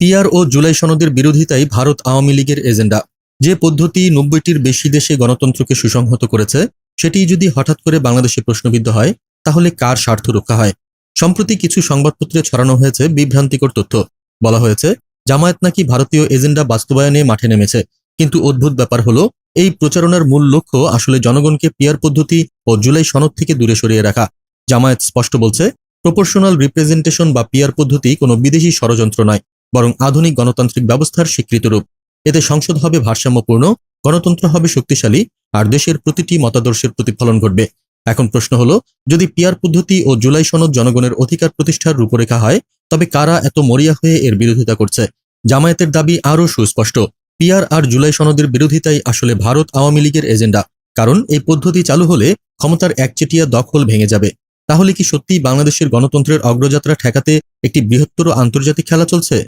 PR ও জুলাই সনদের বিরোধিতাই ভারত আওয়ামী লীগের agenda. যে পদ্ধতি নব্বইটির বেশি দেশে গণতন্ত্রকে সুসংহত করেছে, সেটি যদি হঠাৎ করে বাংলাদেশে প্রশ্নবিদ্ধ হয়, তাহলে কার স্বার্থ রক্ষা হয়? সম্প্রতি কিছু সংবাদপত্রে ছড়ানো হয়েছে বিভ্রান্তিকর তথ্য। বলা হয়েছে, জামায়াত নাকি ভারতীয় এজেন্ডা বাস্তবায়নে মাঠে নেমেছে। কিন্তু অদ্ভুত ব্যাপার হলো, এই প্রচারণার মূল লক্ষ্য আসলে জনগণকে পিয়ার পদ্ধতি ও জুলাই সনদ থেকে দূরে সরিয়ে রাখা। জামায়াত স্পষ্ট বলছে, প্রপোর্শনাল রিপ্রেজেন্টেশন বা পিয়ার পদ্ধতি কোনো বিদেশি ষড়যন্ত্র নয়। বরং আধুনিক গণতান্ত্রিক ব্যবস্থার স্বীকৃত রূপ। এতে সংসদ হবে ভারসাম্যপূর্ণ, গণতন্ত্র হবে শক্তিশালী, আর দেশের প্রতিটি মতাদর্শের প্রতিফলন ঘটবে। এখন প্রশ্ন হলো, যদি পিয়ার পদ্ধতি ও জুলাই সনদ জনগণের অধিকার প্রতিষ্ঠার রূপরেখা হয়, তবে কারা এত মরিয়া হয়ে এর বিরোধিতা করছে? জামায়াতের দাবি আরও সুস্পষ্ট। পিয়ার আর জুলাই সনদের বিরোধিতাই আসলে ভারত আওয়ামী লীগের এজেন্ডা। কারণ এই পদ্ধতি চালু হলে ক্ষমতার একচেটিয়া দখল ভেঙে যাবে। তাহলে কি সত্যিই বাংলাদেশের গণতন্ত্রের অগ্রযাত্রা ঠেকাতে একটি বৃহত্তর আন্তর্জাতিক খেলা চলছে?